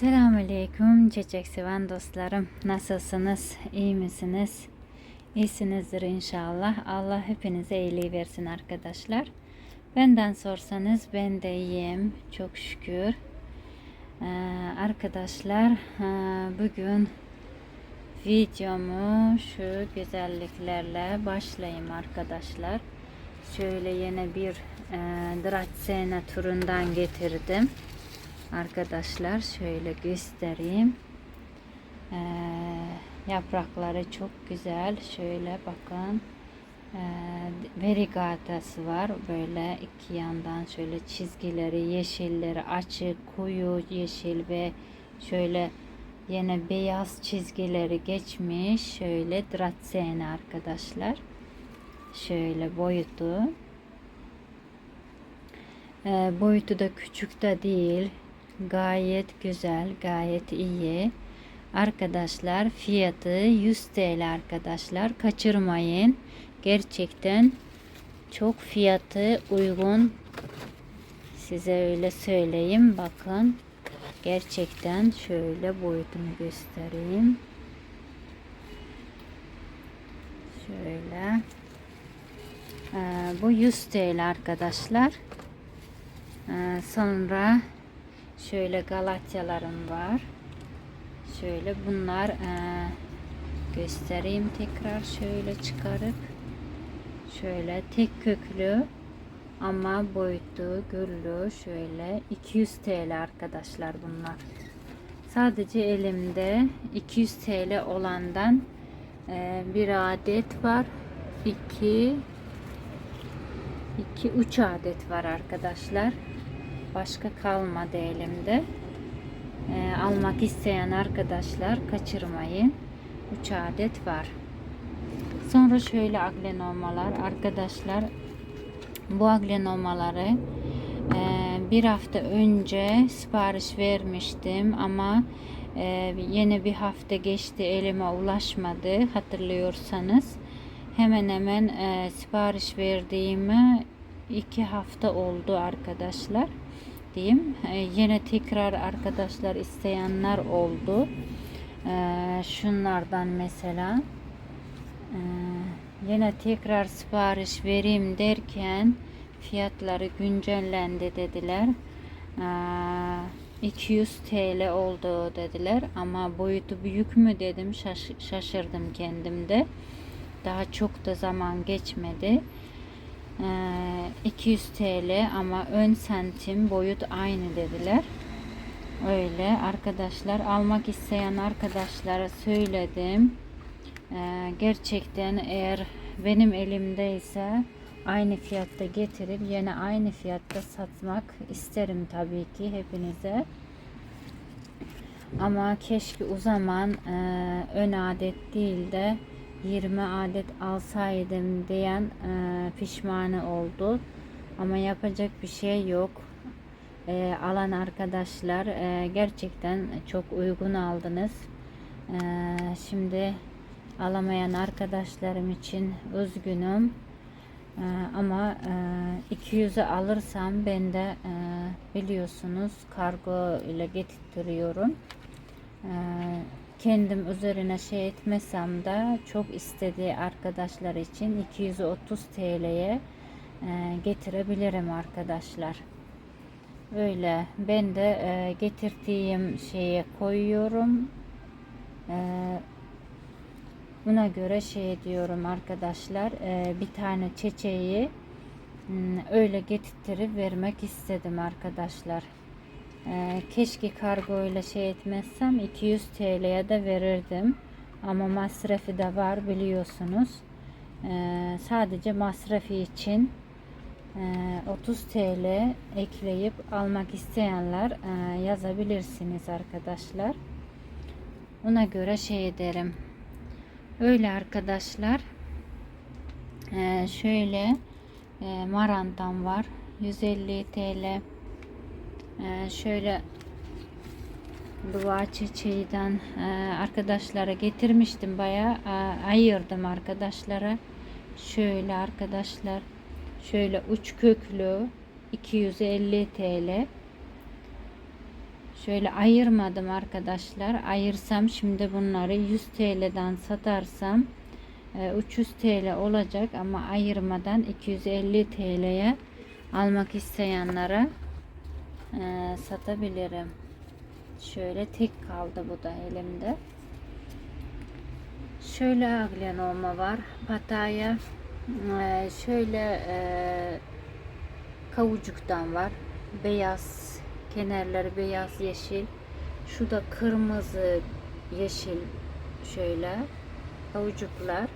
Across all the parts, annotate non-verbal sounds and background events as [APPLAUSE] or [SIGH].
Selamünaleyküm çiçek seven dostlarım. Nasılsınız? İyi misiniz? İyisinizdir inşallah. Allah hepinize iyiliği versin arkadaşlar. Benden sorsanız ben de iyiyim. Çok şükür. Ee, arkadaşlar e, bugün videomu şu güzelliklerle başlayayım arkadaşlar. Şöyle yine bir e, Dracaena turundan getirdim. Arkadaşlar şöyle göstereyim. Ee, yaprakları çok güzel. Şöyle bakın. Ee, verigatası var. Böyle iki yandan şöyle çizgileri, yeşilleri açık, koyu yeşil ve şöyle yine beyaz çizgileri geçmiş. Şöyle Dracaena arkadaşlar. Şöyle boyutu. Ee, boyutu da küçük de değil. Gayet güzel, gayet iyi. Arkadaşlar fiyatı 100 TL arkadaşlar. Kaçırmayın. Gerçekten çok fiyatı uygun. Size öyle söyleyeyim. Bakın. Gerçekten şöyle boyutunu göstereyim. Şöyle. Ee, bu 100 TL arkadaşlar. Ee, sonra şöyle galatyalarım var. Şöyle bunlar e, göstereyim tekrar şöyle çıkarıp şöyle tek köklü ama boyutlu güllü şöyle 200 TL arkadaşlar bunlar. Sadece elimde 200 TL olandan e, bir adet var. 2 2 3 adet var arkadaşlar. Başka kalmadı elimde. Ee, almak isteyen arkadaşlar kaçırmayın. 3 adet var. Sonra şöyle aglenomalar arkadaşlar. Bu aglenomaları e, bir hafta önce sipariş vermiştim ama e, yeni bir hafta geçti elime ulaşmadı hatırlıyorsanız. Hemen hemen e, sipariş verdiğimi iki hafta oldu arkadaşlar diyeyim. E, yine tekrar arkadaşlar isteyenler oldu. E, şunlardan mesela e, yine tekrar sipariş vereyim derken fiyatları güncellendi dediler. E, 200 TL oldu dediler ama boyutu büyük mü dedim şaş şaşırdım kendimde. Daha çok da zaman geçmedi. 200 TL ama ön santim boyut aynı dediler. Öyle arkadaşlar almak isteyen arkadaşlara söyledim. Ee, gerçekten eğer benim elimdeyse aynı fiyatta getirip yine aynı fiyatta satmak isterim tabii ki hepinize. Ama keşke o zaman e, ön adet değil de 20 adet alsaydım diyen e, pişmanı oldu. Ama yapacak bir şey yok. E, alan arkadaşlar e, gerçekten çok uygun aldınız. E, şimdi alamayan arkadaşlarım için üzgünüm. E, ama e, 200'e alırsam ben de e, biliyorsunuz kargo ile getirtiyorum. E, kendim üzerine şey etmesem de çok istediği arkadaşlar için 230 TL'ye e, getirebilirim arkadaşlar. Öyle ben de e, getirdiğim şeye koyuyorum. E, buna göre şey diyorum arkadaşlar bir tane çiçeği öyle getirttirip vermek istedim arkadaşlar. Ee, keşke kargo ile şey etmezsem 200 TL'ye de verirdim. Ama masrafı da var biliyorsunuz. Ee, sadece masrafı için e, 30 TL ekleyip almak isteyenler e, yazabilirsiniz arkadaşlar. Ona göre şey ederim. Öyle arkadaşlar. Ee, şöyle e, marantam var. 150 TL. Ee, şöyle dua çiçeğinden e, arkadaşlara getirmiştim baya e, ayırdım arkadaşlara şöyle arkadaşlar şöyle uç köklü 250 TL Şöyle ayırmadım arkadaşlar. Ayırsam şimdi bunları 100 TL'den satarsam e, 300 TL olacak ama ayırmadan 250 TL'ye almak isteyenlere e, satabilirim. Şöyle tek kaldı bu da elimde. Şöyle aglenoma var. Pataya e, şöyle e, kavucuktan var. Beyaz kenarları beyaz yeşil. Şu da kırmızı yeşil şöyle kavucuklar.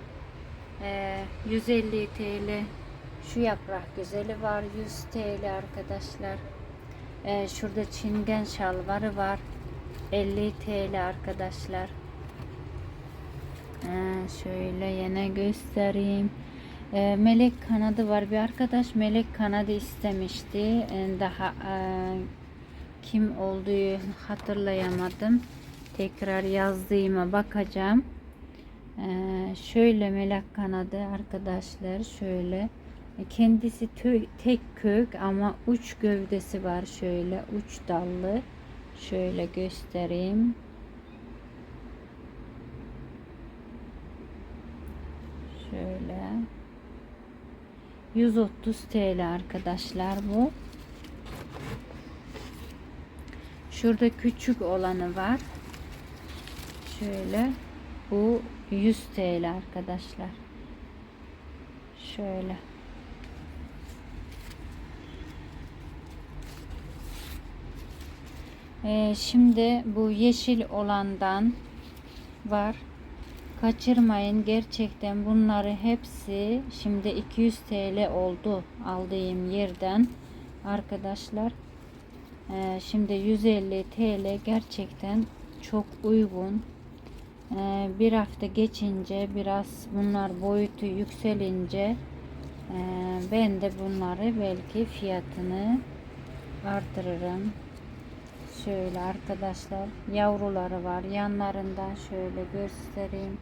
E, 150 TL şu yaprak güzeli var 100 TL arkadaşlar. E, şurada çingen şalvarı var 50 TL arkadaşlar. Ee, şöyle yine göstereyim. Ee, melek kanadı var. Bir arkadaş melek kanadı istemişti. Ee, daha e, kim olduğu hatırlayamadım. Tekrar yazdığıma bakacağım. Ee, şöyle melek kanadı arkadaşlar. Şöyle kendisi tek kök ama uç gövdesi var. Şöyle uç dallı. Şöyle göstereyim. Şöyle. 130 TL arkadaşlar bu. Şurada küçük olanı var. Şöyle. Bu 100 TL arkadaşlar. Şöyle. Ee, şimdi bu yeşil olandan var. Kaçırmayın gerçekten bunları hepsi şimdi 200 TL oldu aldığım yerden arkadaşlar. Ee, şimdi 150 TL gerçekten çok uygun. Ee, bir hafta geçince biraz bunlar boyutu yükselince ben de bunları belki fiyatını artırırım. Şöyle arkadaşlar yavruları var yanlarından şöyle göstereyim.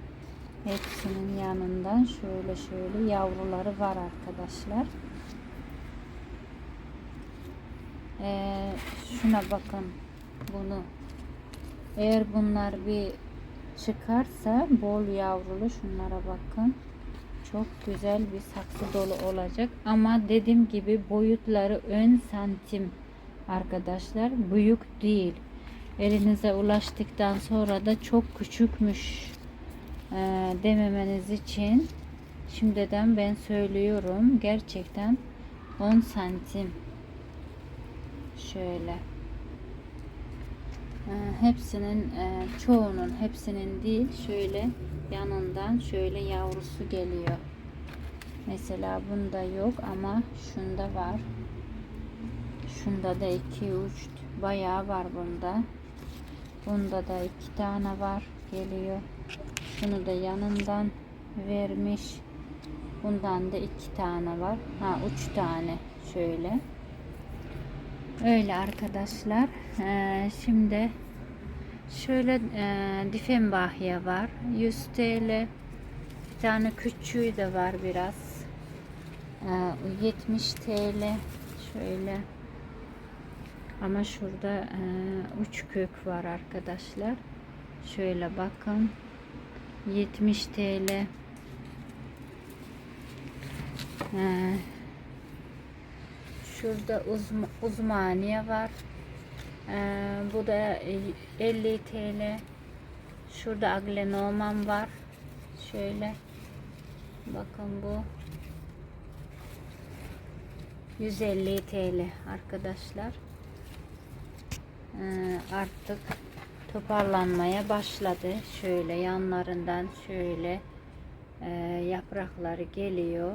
Hepsinin yanından şöyle şöyle yavruları var arkadaşlar. Ee, şuna bakın bunu. Eğer bunlar bir çıkarsa bol yavrulu şunlara bakın. Çok güzel bir saksı dolu olacak. Ama dediğim gibi boyutları ön santim arkadaşlar. Büyük değil. Elinize ulaştıktan sonra da çok küçükmüş e, dememeniz için şimdiden ben söylüyorum gerçekten 10 santim şöyle e, hepsinin e, çoğunun hepsinin değil şöyle yanından şöyle yavrusu geliyor mesela bunda yok ama şunda var şunda da 2 3 bayağı var bunda bunda da iki tane var geliyor şunu da yanından vermiş. Bundan da iki tane var. Ha üç tane şöyle. Öyle arkadaşlar. Ee, şimdi şöyle e, Difenbahya var. 100 TL. Bir tane küçüğü de var biraz. Ee, 70 TL. Şöyle. Ama şurada e, uç kök var arkadaşlar. Şöyle bakın. 70 TL. Ee, şurada uzma, uzmaniye var. Ee, bu da 50 TL. Şurada aglenoman var. Şöyle. Bakın bu. 150 TL arkadaşlar. Ee, artık toparlanmaya başladı. Şöyle yanlarından şöyle e, yaprakları geliyor.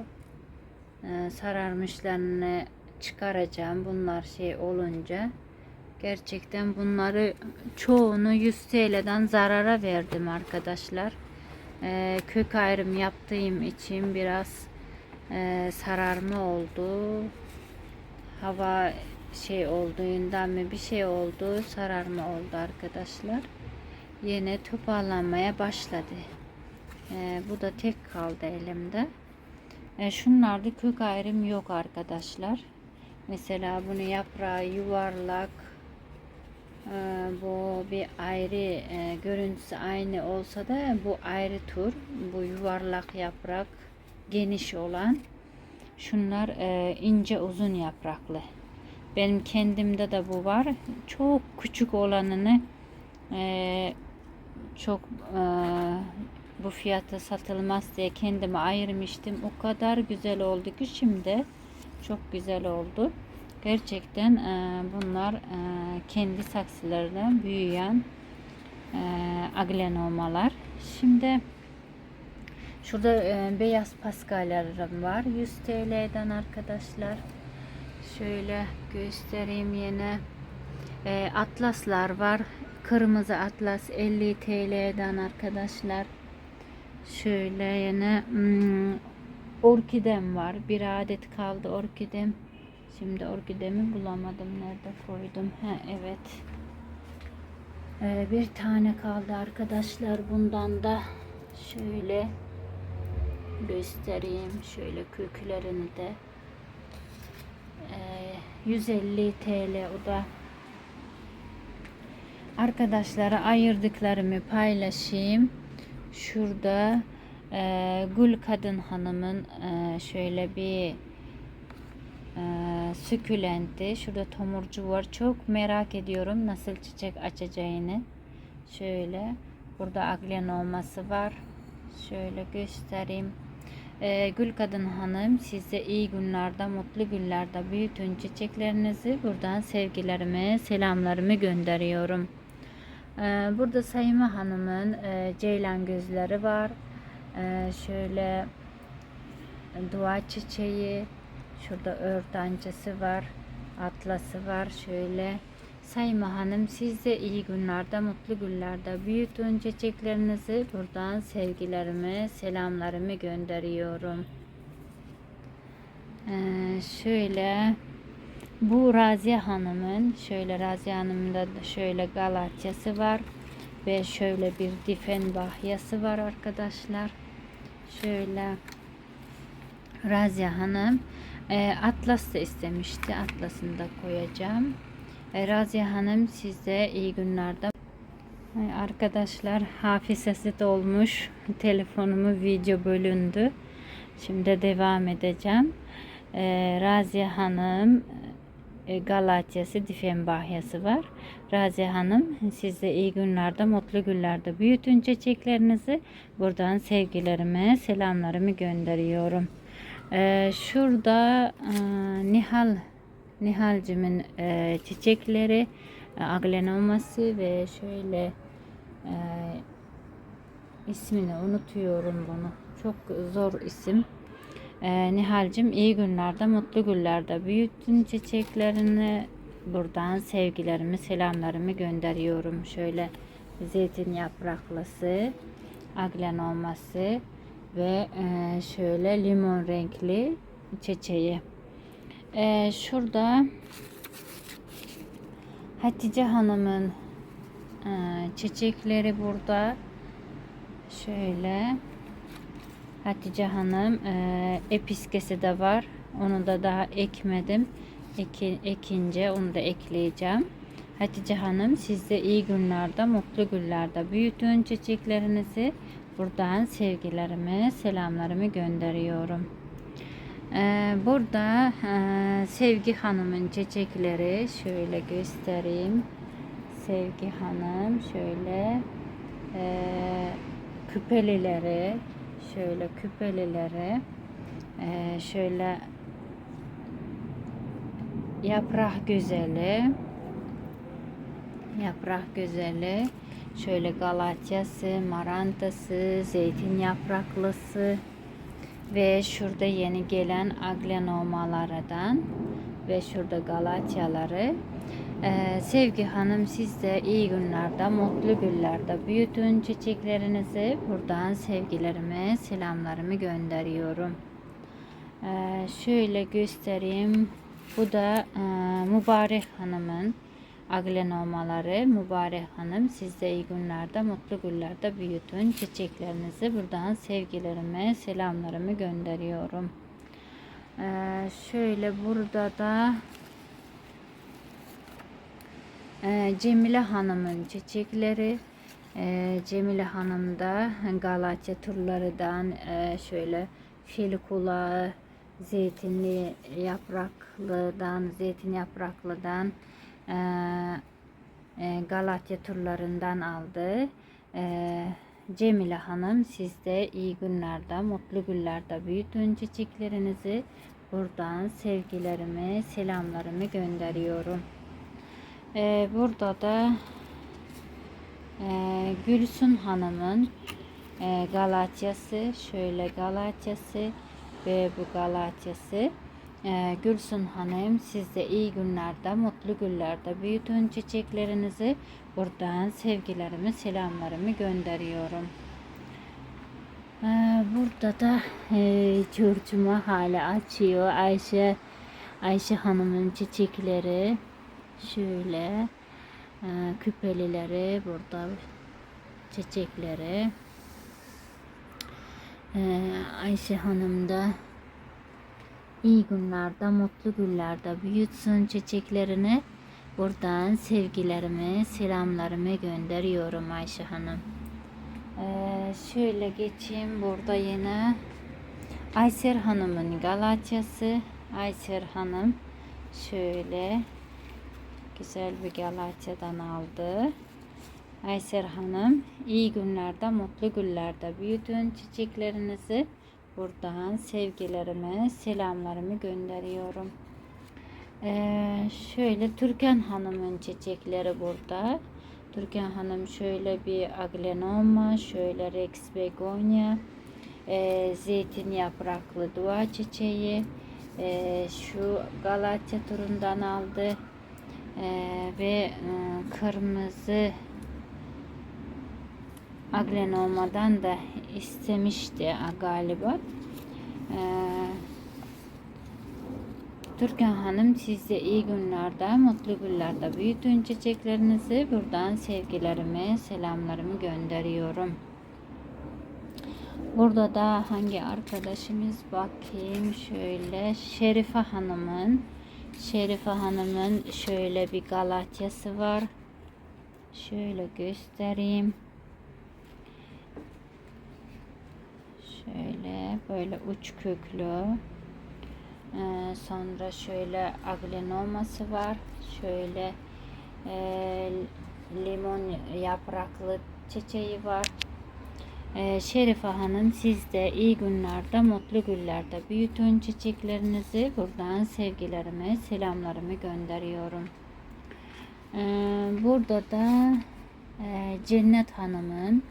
E, sararmışlarını çıkaracağım. Bunlar şey olunca gerçekten bunları çoğunu 100 TL'den zarara verdim arkadaşlar. E, kök ayrım yaptığım için biraz e, sararma oldu. Hava şey olduğundan mı bir şey oldu sararma oldu arkadaşlar yine toparlanmaya başladı ee, bu da tek kaldı elimde ee, şunlarda kök ayrım yok arkadaşlar mesela bunu yaprağı yuvarlak Ee, bu bir ayrı e, görüntüsü aynı olsa da bu ayrı tür. Bu yuvarlak yaprak geniş olan. Şunlar e, ince uzun yapraklı. Benim kendimde de bu var. Çok küçük olanını e, çok e, bu fiyata satılmaz diye kendime ayırmıştım. O kadar güzel oldu ki şimdi çok güzel oldu. Gerçekten e, bunlar e, kendi saksılarında büyüyen e, aglenomalar. Şimdi şurada e, beyaz paskalyalarım var. 100 TL'den arkadaşlar. Şöyle göstereyim yine. E, atlaslar var. Kırmızı atlas 50 TL'den arkadaşlar. Şöyle yine hmm, orkidem var. Bir adet kaldı orkidem. Şimdi orkidemi bulamadım. Nerede koydum? Ha evet. Ee, bir tane kaldı arkadaşlar. Bundan da şöyle göstereyim. Şöyle köklerini de. Ee, 150 TL o da. Arkadaşlara ayırdıklarımı paylaşayım. Şurada e, Gül Kadın Hanım'ın e, şöyle bir e, sükülenti. Şurada tomurcu var. Çok merak ediyorum nasıl çiçek açacağını. Şöyle burada aglenoması var. Şöyle göstereyim. E, Gül Kadın Hanım size iyi günlerde, mutlu günlerde büyütün çiçeklerinizi. Buradan sevgilerimi, selamlarımı gönderiyorum. Ee, Burada Sayma Hanım'ın e, ceylan gözleri var. Ee, Şöyle dua çiçeği, şurada ördancısı var, atlası var. Şöyle Sayma Hanım siz de iyi günlerde, mutlu günlerde büyütün çiçeklerinizi. Buradan sevgilerimi, selamlarımı gönderiyorum. Ee, şöyle bu Raziye Hanım'ın şöyle Raziye Hanım'ın da şöyle galatyası var ve şöyle bir difen bahyası var arkadaşlar. Şöyle Raziye Hanım e, atlas da istemişti. Atlasını da koyacağım. Raziye Hanım size iyi günlerde. Arkadaşlar hafizesi dolmuş. Telefonumu video bölündü. Şimdi devam edeceğim. E, Raziye Hanım e, Galatya'sı, Difen Bahyası var. Raziye Hanım size iyi günlerde, mutlu günlerde büyütün çiçeklerinizi. Buradan sevgilerimi, selamlarımı gönderiyorum. Ee, şurada e, Nihal Nihalcimin e, çiçekleri, e, aglenoması ve şöyle e, ismini unutuyorum bunu. Çok zor isim. Ee, Nihal'cim iyi günlerde, mutlu günlerde büyüttün çiçeklerini. Buradan sevgilerimi, selamlarımı gönderiyorum. Şöyle zeytin yapraklısı, aglen olması ve e, şöyle limon renkli çiçeği. E, şurada Hatice Hanım'ın e, çiçekleri burada. Şöyle Hatice Hanım e, episkesi de var. Onu da daha ekmedim. Eki, ekince onu da ekleyeceğim. Hatice Hanım sizde iyi günlerde, mutlu günlerde büyütün çiçeklerinizi. Buradan sevgilerimi, selamlarımı gönderiyorum. Ee, burada Sevgi Hanım'ın çiçekleri şöyle göstereyim. Sevgi Hanım şöyle e, küpelileri şöyle küpelileri e, şöyle yaprak güzeli yaprak güzeli şöyle galatyası marantası zeytin yapraklısı ve şurada yeni gelen aglenomalardan ve şurada galatyaları ee, Sevgi Hanım siz de iyi günlerde, mutlu günlerde büyütün çiçeklerinizi. Buradan sevgilerimi, selamlarımı gönderiyorum. Ee, şöyle göstereyim. Bu da e, Mübarek Hanım'ın aglenomaları. Mübarek Hanım siz de iyi günlerde, mutlu günlerde büyütün çiçeklerinizi. Buradan sevgilerimi, selamlarımı gönderiyorum. Ee, şöyle burada da Ee, Cemile Hanım'ın çiçekleri. Ee, Cemile Hanım da Galatya turlarından e, şöyle fil kulağı, zeytinli yapraklıdan, zeytin yapraklıdan e, e, Galatya turlarından aldı. E, Cemile Hanım sizde iyi günlerde, mutlu günlerde büyütün çiçeklerinizi. Buradan sevgilerimi, selamlarımı gönderiyorum. E, burada da e, Gülsün Hanım'ın e, Galatyası, şöyle Galatyası ve bu Galatyası. Ee, Gülsün Hanım siz de iyi günlerde, mutlu günlerde büyütün çiçeklerinizi. Buradan sevgilerimi, selamlarımı gönderiyorum. Ee, burada da e, curcuma hala açıyor. Ayşe Ayşe Hanım'ın çiçekleri şöyle e, küpelileri burada çiçekleri ee, Ayşe Hanım da iyi günlerde, mutlu günlerde büyütsün çiçeklerini. Buradan sevgilerimi, selamlarımı gönderiyorum Ayşe Hanım. Ee, şöyle geçeyim burada yine Ayser Hanım'ın Galatyası. Ayser Hanım şöyle güzel bir Galatya'dan aldı. Ayser Hanım iyi günlerde, mutlu günlerde büyütün çiçeklerinizi. Buradan sevgilerimi, selamlarımı gönderiyorum. Ee, şöyle Türkan Hanım'ın çiçekleri burada. Türkan Hanım şöyle bir aglenoma, şöyle Rex begonia, e, zeytin yapraklı dua çiçeği, e, şu Galatya turundan aldı e, ve e, kırmızı aglenoma'dan da istemişti galiba. Ee, Türkan Hanım size iyi günlerde, mutlu günlerde büyütün çiçeklerinizi. Buradan sevgilerimi, selamlarımı gönderiyorum. Burada da hangi arkadaşımız bakayım şöyle Şerife Hanım'ın Şerife Hanım'ın şöyle bir Galatyası var. Şöyle göstereyim. Şöyle böyle uç köklü. Ee, sonra şöyle aglenoması var. Şöyle e, limon yapraklı çiçeği var. Ee, Şerife Hanım siz de iyi günlerde, mutlu günlerde büyütün çiçeklerinizi. Buradan sevgilerimi, selamlarımı gönderiyorum. Ee, burada da e, Cennet Hanım'ın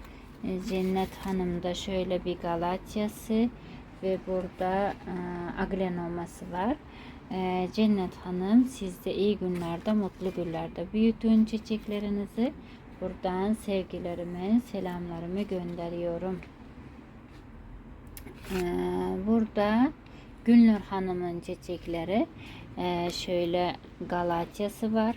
Cennet Hanım'da şöyle bir Galatyası ve burada e, aglenoması var. E, Cennet Hanım siz de iyi günlerde, mutlu günlerde büyütün çiçeklerinizi. Buradan sevgilerimi, selamlarımı gönderiyorum. E, burada Gülnur Hanım'ın çiçekleri e, şöyle Galatyası var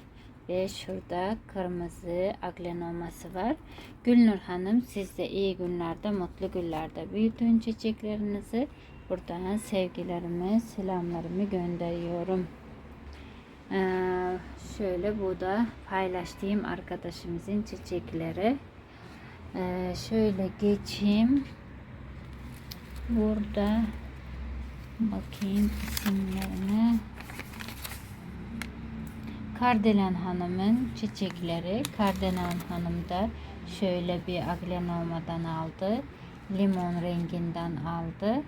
ve şurada kırmızı aglenoması var. Gülnur Hanım siz de iyi günlerde, mutlu günlerde büyütün çiçeklerinizi. Buradan sevgilerimi, selamlarımı gönderiyorum. Ee, şöyle bu da paylaştığım arkadaşımızın çiçekleri. Ee, şöyle geçeyim. Burada bakayım isimlerine. Kardelen Hanım'ın çiçekleri. Kardelen Hanım da şöyle bir aglenomadan aldı. Limon renginden aldı.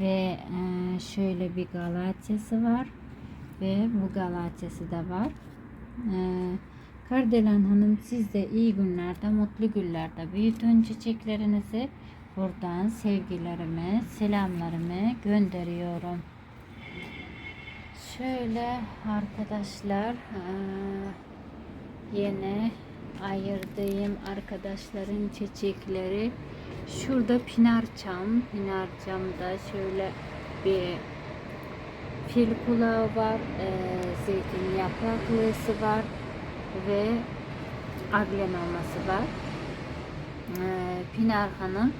Ve e, şöyle bir galatyası var. Ve bu galatyası da var. E, Kardelen Hanım siz de iyi günlerde, mutlu günlerde büyütün çiçeklerinizi. Buradan sevgilerimi, selamlarımı gönderiyorum. Şöyle arkadaşlar eee, yine ayırdığım arkadaşların çiçekleri. Şurada pinar çam pinar çamda şöyle bir fil kulağı var eee, zeytin yapraklısı var ve aglenoması var. Pinar Hanım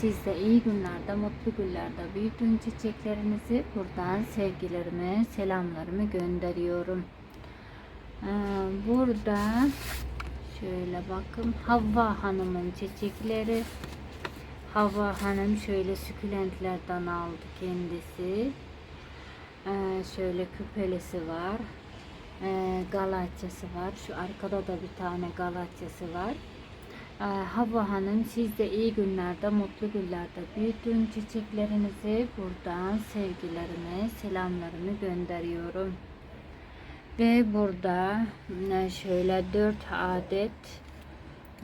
siz de iyi günlerde, mutlu günlerde büyütün çiçeklerinizi. Buradan sevgilerimi, selamlarımı gönderiyorum. Ee, burada şöyle bakın Havva Hanım'ın çiçekleri. Havva Hanım şöyle sükülentlerden aldı kendisi. Ee, şöyle küpelisi var. Ee, galatyası var. Şu arkada da bir tane galatyası var. Ee, Havva Hanım siz de iyi günlerde, mutlu günlerde büyütün çiçeklerinizi. Buradan sevgilerimi, selamlarımı gönderiyorum. Ve burada e, şöyle dört adet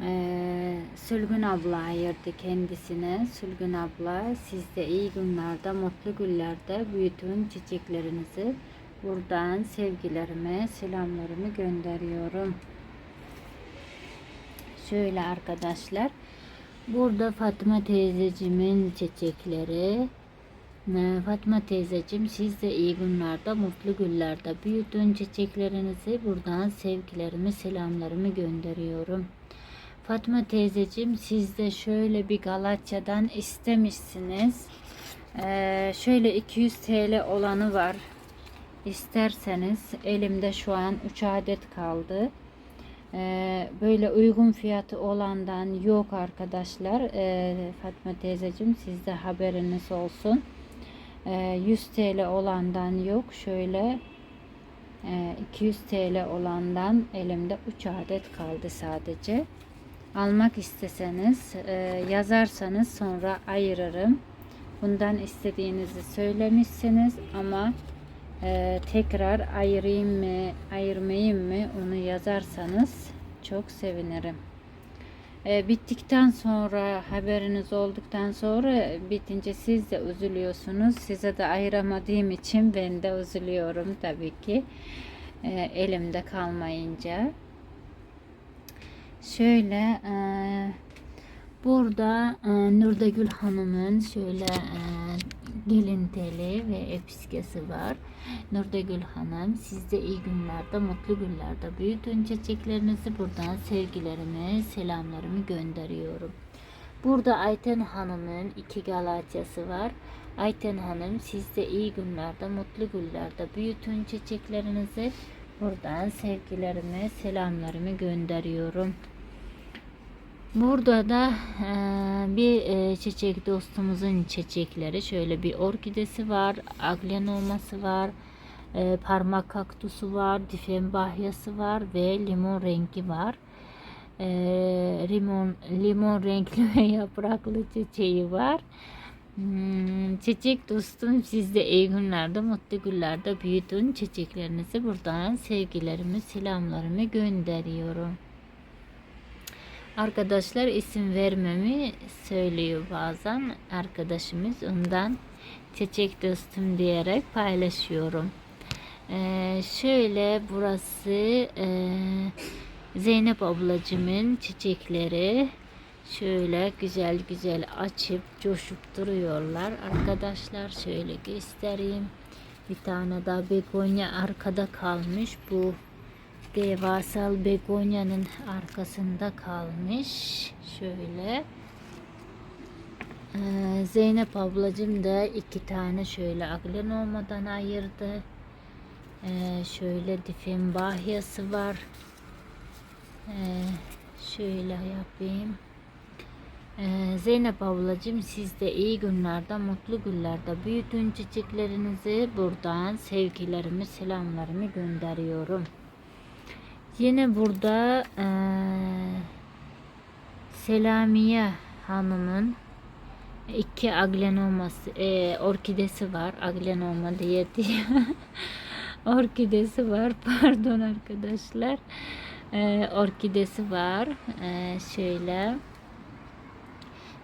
e, Sülgün abla ayırdı kendisine. Sülgün abla siz de iyi günlerde, mutlu günlerde büyütün çiçeklerinizi. Buradan sevgilerimi, selamlarımı gönderiyorum. Şöyle arkadaşlar. Burada Fatma teyzecimin çiçekleri. Ee, Fatma teyzeciğim siz de iyi günlerde, mutlu günlerde büyütün çiçeklerinizi. Buradan sevgilerimi, selamlarımı gönderiyorum. Fatma teyzeciğim siz de şöyle bir Galatya'dan istemişsiniz. Ee, şöyle 200 TL olanı var. İsterseniz elimde şu an 3 adet kaldı. Ee, böyle uygun fiyatı olandan yok arkadaşlar. Ee, Fatma teyzeciğim sizde haberiniz olsun. Ee, 100 TL olandan yok. Şöyle e, 200 TL olandan elimde 3 adet kaldı sadece. Almak isteseniz e, yazarsanız sonra ayırırım. Bundan istediğinizi söylemişsiniz ama e, tekrar ayırayım mı ayırmayayım mı onu yazarsanız çok sevinirim. E, bittikten sonra haberiniz olduktan sonra bitince siz de üzülüyorsunuz. Size de ayıramadığım için ben de üzülüyorum tabii ki. E, elimde kalmayınca. Şöyle e, burada e, Nurdagül Hanım'ın şöyle e, gelin teli ve episkesi var. Nurdagül Hanım sizde iyi günlerde, mutlu günlerde büyütün çiçeklerinizi buradan sevgilerimi, selamlarımı gönderiyorum. Burada Ayten Hanım'ın iki galatyası var. Ayten Hanım sizde iyi günlerde, mutlu günlerde büyütün çiçeklerinizi. Buradan sevgilerimi, selamlarımı gönderiyorum. Burada da e, bir e, çiçek dostumuzun çiçekleri. Şöyle bir orkidesi var, aglenoması var, e, parmak kaktusu var, difen bahyası var ve limon rengi var. E, limon limon renkli ve [LAUGHS] yapraklı çiçeği var. Hmm, çiçek dostum siz de iyi günlerde, mutlu günlerde büyütün çiçeklerinizi. Buradan sevgilerimi, selamlarımı gönderiyorum. Arkadaşlar isim vermemi söylüyor bazen arkadaşımız. Ondan çiçek dostum diyerek paylaşıyorum. Ee, şöyle burası e, Zeynep ablacımın çiçekleri şöyle güzel güzel açıp coşup duruyorlar. Arkadaşlar şöyle göstereyim. Bir tane daha begonya arkada kalmış. Bu devasal begonyanın arkasında kalmış. Şöyle. Ee, Zeynep ablacım da iki tane şöyle aglenolmadan ayırdı. Ee, şöyle difin bahyası var. Ee, şöyle yapayım. Zeynep ablacım siz de iyi günlerde, mutlu günlerde büyütün çiçeklerinizi. Buradan sevgilerimi, selamlarımı gönderiyorum. Yine burada e, Selamiye Hanım'ın iki aglenoması, e, orkidesi var. Aglenoma diye diye. [LAUGHS] orkidesi var. [LAUGHS] Pardon arkadaşlar. E, orkidesi var. E, şöyle.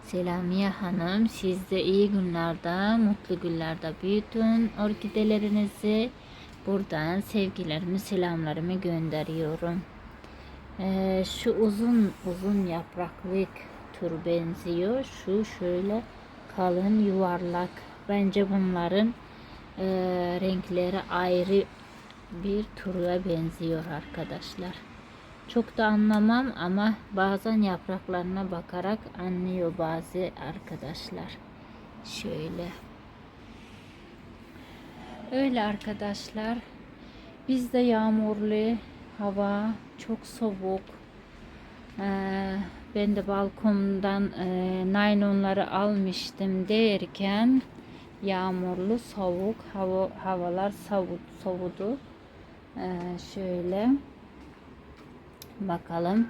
Selamiye Hanım siz de iyi günlerde, mutlu günlerde büyütün orkidelerinizi. Buradan sevgilerimi, selamlarımı gönderiyorum. Ee, şu uzun uzun yapraklık tür benziyor. Şu şöyle kalın yuvarlak. Bence bunların e, renkleri ayrı bir türe benziyor arkadaşlar. Çok da anlamam ama bazen yapraklarına bakarak anlıyor bazı arkadaşlar. Şöyle. Öyle arkadaşlar. Biz de yağmurlu Hava çok soğuk. Ee, ben de balkondan e, naylonları almıştım derken yağmurlu soğuk hava havalar soğudu. Ee, şöyle bakalım.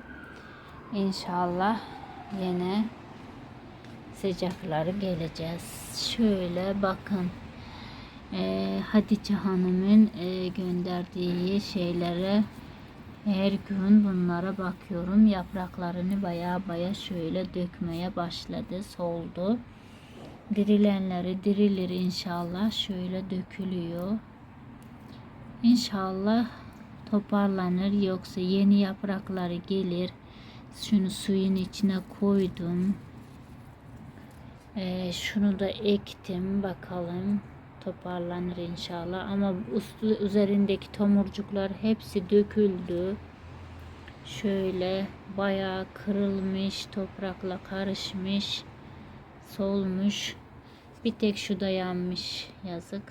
İnşallah yine sıcakları geleceğiz. Şöyle bakın. Ee, Hatice Hanım'ın e, gönderdiği şeylere her gün bunlara bakıyorum. Yapraklarını baya baya şöyle dökmeye başladı. Soldu. Dirilenleri dirilir inşallah. Şöyle dökülüyor. İnşallah toparlanır. Yoksa yeni yaprakları gelir. Şunu suyun içine koydum. Ee, şunu da ektim. Bakalım toparlanır inşallah. Ama üstü üzerindeki tomurcuklar hepsi döküldü. Şöyle bayağı kırılmış, toprakla karışmış, solmuş. Bir tek şu da yanmış yazık.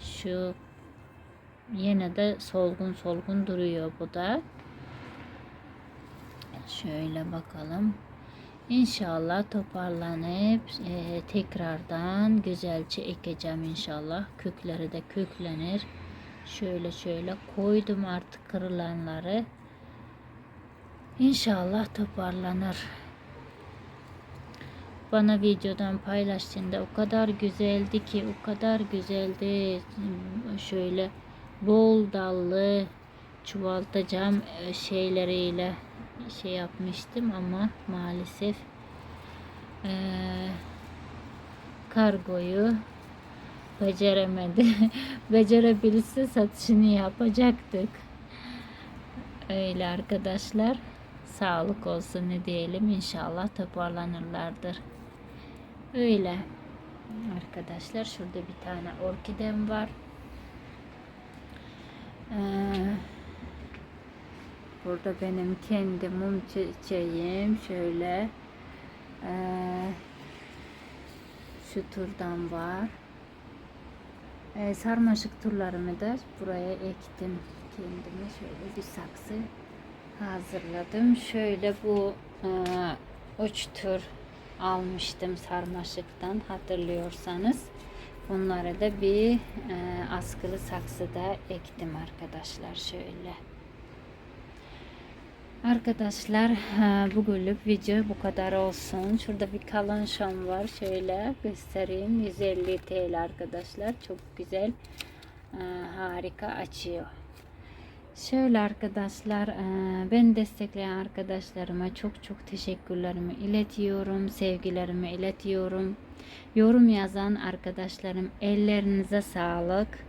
Şu yine de solgun solgun duruyor bu da. Şöyle bakalım. İnşallah toparlanıp e, tekrardan güzelce ekeceğim inşallah. Kökleri de köklenir. Şöyle şöyle koydum artık kırılanları. İnşallah toparlanır. Bana videodan paylaştığında o kadar güzeldi ki o kadar güzeldi. Şöyle bol dallı çuvaltacağım e, şeyleriyle şey yapmıştım ama maalesef e, kargoyu beceremedi. [LAUGHS] Becerebilse satışını yapacaktık. Öyle arkadaşlar. Sağlık olsun ne diyelim. İnşallah toparlanırlardır. Öyle. Arkadaşlar şurada bir tane orkidem var. Ee, Burada benim kendi mum çiçeğim şöyle ee, şu turdan var. Ee, sarmaşık turlarımı da buraya ektim. Kendime şöyle bir saksı hazırladım. Şöyle bu e, uç tur almıştım sarmaşıktan hatırlıyorsanız. Bunları da bir e, askılı saksıda ektim arkadaşlar şöyle. Arkadaşlar bugünlük video bu kadar olsun. Şurada bir kalın şam var. Şöyle göstereyim. 150 TL arkadaşlar. Çok güzel. Harika açıyor. Şöyle arkadaşlar ben destekleyen arkadaşlarıma çok çok teşekkürlerimi iletiyorum. Sevgilerimi iletiyorum. Yorum yazan arkadaşlarım ellerinize sağlık.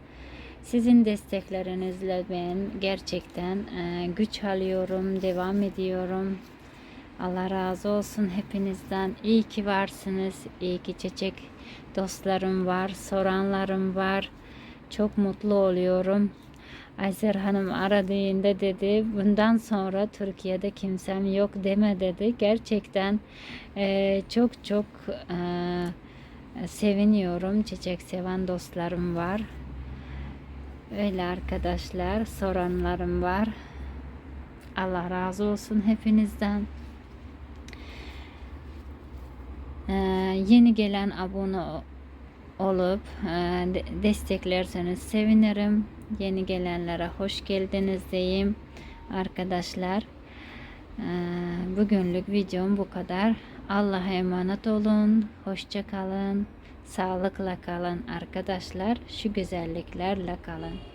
Sizin desteklerinizle ben gerçekten e, güç alıyorum, devam ediyorum. Allah razı olsun hepinizden. İyi ki varsınız. İyi ki çiçek dostlarım var, soranlarım var. Çok mutlu oluyorum. Ayser Hanım aradığında dedi bundan sonra Türkiye'de kimsem yok deme dedi. Gerçekten e, çok çok e, seviniyorum. Çiçek seven dostlarım var. Öyle arkadaşlar soranlarım var. Allah razı olsun hepinizden. Ee, yeni gelen abone olup e, desteklerseniz sevinirim. Yeni gelenlere hoş geldiniz diyeyim arkadaşlar. Ee, bugünlük videom bu kadar. Allah'a emanet olun. Hoşça kalın. Sağlıkla kalın arkadaşlar. Şu güzelliklerle kalın.